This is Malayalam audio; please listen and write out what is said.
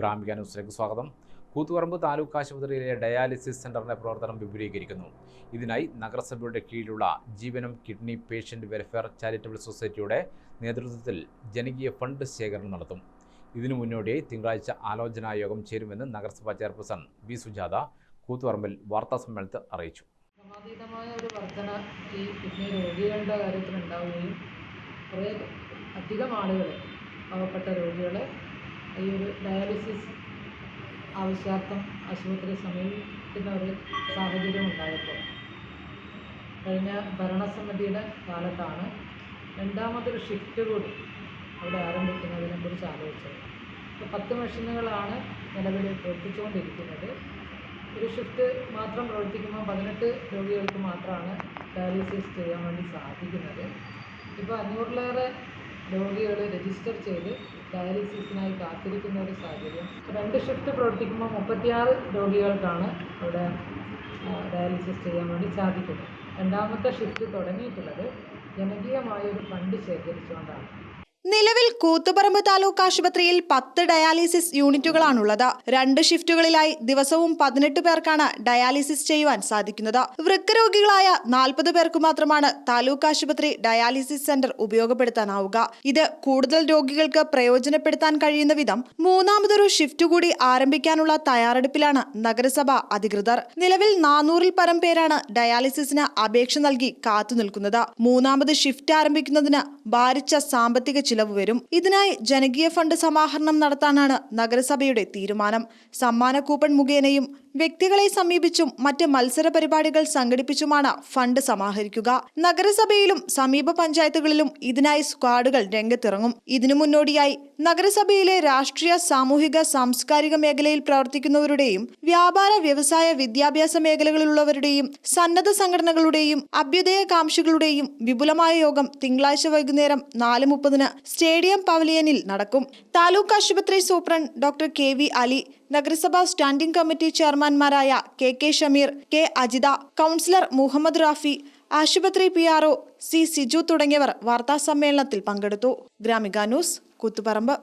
ഗ്രാമിക ന്യൂസിലേക്ക് സ്വാഗതം. കൂത്തുപറമ്പ് താലൂക്ക് ആശുപത്രിയിലെ ഡയാലിസിസ് സെന്ററിന്റെ പ്രവർത്തനം വിപുലീകരിക്കുന്നു. ഇതിനായി നഗരസഭയുടെ കീഴിലുള്ള Jeevanam kidney patient welfare charitable സൊസൈറ്റിയുടെ നേതൃത്വത്തിൽ ജനകീയ ഫണ്ട് ശേഖരണം നടത്തും. ഇതിനു മുന്നോടിയായി തിങ്കളാഴ്ച ആലോചനാ യോഗം ചേരുമെന്ന് നഗരസഭാ ചെയർപേഴ്സൺ വി സുജാത കൂത്തുപറമ്പിൽ വാർത്താസമ്മേളനത്തിൽ അറിയിച്ചു. ക്രമാതീതമായ ഒരു വർധന ഈ കിഡ്നി രോഗികളുടെ കാര്യത്തിൽ ഉണ്ടാവുകയും കുറേ അധികം ആളുകൾ പാവപ്പെട്ട രോഗികളെ ഈ ഒരു ഡയാലിസിസ് ആവശ്യാർത്ഥം ആശുപത്രി സമീപിക്കുന്ന ഒരു സാഹചര്യം ഉണ്ടായപ്പോൾ. കഴിഞ്ഞ ഭരണസമിതിയുടെ കാലത്താണ് രണ്ടാമതൊരു ഷിഫ്റ്റ് കൂടി അവിടെ ആരംഭിക്കുന്നതിനെ കുറിച്ച് ആലോചിച്ചത്. ഇപ്പോൾ പത്ത് മെഷീനുകളാണ് നിലവിൽ പ്രവർത്തിച്ചുകൊണ്ടിരിക്കുന്നത്. ഒരു ഷിഫ്റ്റ് മാത്രം പ്രവർത്തിക്കുമ്പോൾ പതിനെട്ട് രോഗികൾക്ക് മാത്രമാണ് ഡയാലിസിസ് ചെയ്യാൻ വേണ്ടി സാധിക്കുന്നത്. ഇപ്പോൾ അഞ്ഞൂറിലേറെ രോഗികൾ രജിസ്റ്റർ ചെയ്ത് ഡയാലിസിസിനായി കാത്തിരിക്കുന്ന ഒരു സാഹചര്യം. രണ്ട് ഷിഫ്റ്റ് പ്രവർത്തിക്കുമ്പോൾ മുപ്പത്തിയാറ് രോഗികൾക്കാണ് അവിടെ ഡയാലിസിസ് ചെയ്യാൻ വേണ്ടി സാധിക്കുന്നത്. രണ്ടാമത്തെ ഷിഫ്റ്റ് തുടങ്ങിയിട്ടുള്ളത് ജനകീയമായ ഒരു ഫണ്ട് ശേഖരിച്ചുകൊണ്ടാണ്. നിലവിൽ കൂത്തുപറമ്പ് താലൂക്ക് ആശുപത്രിയിൽ പത്ത് ഡയാലിസിസ് യൂണിറ്റുകളാണുള്ളത്. രണ്ട് ഷിഫ്റ്റുകളിലായി ദിവസവും പതിനെട്ട് പേർക്കാണ് ഡയാലിസിസ് ചെയ്യുവാൻ സാധിക്കുന്നത്. വൃക്കരോഗികളായ നാൽപ്പത് പേർക്ക് മാത്രമാണ് താലൂക്ക് ആശുപത്രി ഡയാലിസിസ് സെന്റർ ഉപയോഗപ്പെടുത്താനാവുക. ഇത് കൂടുതൽ രോഗികൾക്ക് പ്രയോജനപ്പെടുത്താൻ കഴിയുന്ന വിധം മൂന്നാമതൊരു ഷിഫ്റ്റ് കൂടി ആരംഭിക്കാനുള്ള തയ്യാറെടുപ്പിലാണ് നഗരസഭ അധികൃതർ. നിലവിൽ നാനൂറിൽ പരം പേരാണ് ഡയാലിസിസിന് അപേക്ഷ നൽകി കാത്തുനിൽക്കുന്നത്. മൂന്നാമത് ഷിഫ്റ്റ് ആരംഭിക്കുന്നതിന് ഭാരിച്ച സാമ്പത്തിക ചിലവ് വരും. ഇതിനായി ജനകീയ ഫണ്ട് സമാഹരണം നടത്താനാണ് നഗരസഭയുടെ തീരുമാനം. സമ്മാന കൂപ്പൺ മുഖേനയും വ്യക്തികളെ സമീപിച്ചും മറ്റ് മത്സര പരിപാടികൾ സംഘടിപ്പിച്ചുമാണ് ഫണ്ട് സമാഹരിക്കുക. നഗരസഭയിലും സമീപ പഞ്ചായത്തുകളിലും ഇതിനായി സ്ക്വാഡുകൾ രംഗത്തിറങ്ങും. ഇതിനു മുന്നോടിയായി നഗരസഭയിലെ രാഷ്ട്രീയ സാമൂഹിക സാംസ്കാരിക മേഖലയിൽ പ്രവർത്തിക്കുന്നവരുടെയും വ്യാപാര വ്യവസായ വിദ്യാഭ്യാസ മേഖലകളിലുള്ളവരുടെയും സന്നദ്ധ സംഘടനകളുടെയും അഭ്യുദയകാംക്ഷികളുടെയും വിപുലമായ യോഗം തിങ്കളാഴ്ച വൈകുന്നേരം നാല് മുപ്പതിന് സ്റ്റേഡിയം പവലിയനിൽ നടക്കും. താലൂക്ക് ആശുപത്രി superintendent doctor K V Ali നഗരസഭാ standing committee ചെയർമാൻമാരായ K K Shameer K Ajitha councillor Muhammad Rafi ആശുപത്രി P R O C Siju തുടങ്ങിയവർ വാർത്താസമ്മേളനത്തിൽ പങ്കെടുത്തു. ഗ്രാമിക ന്യൂസ് കൂത്തുപറമ്പ്.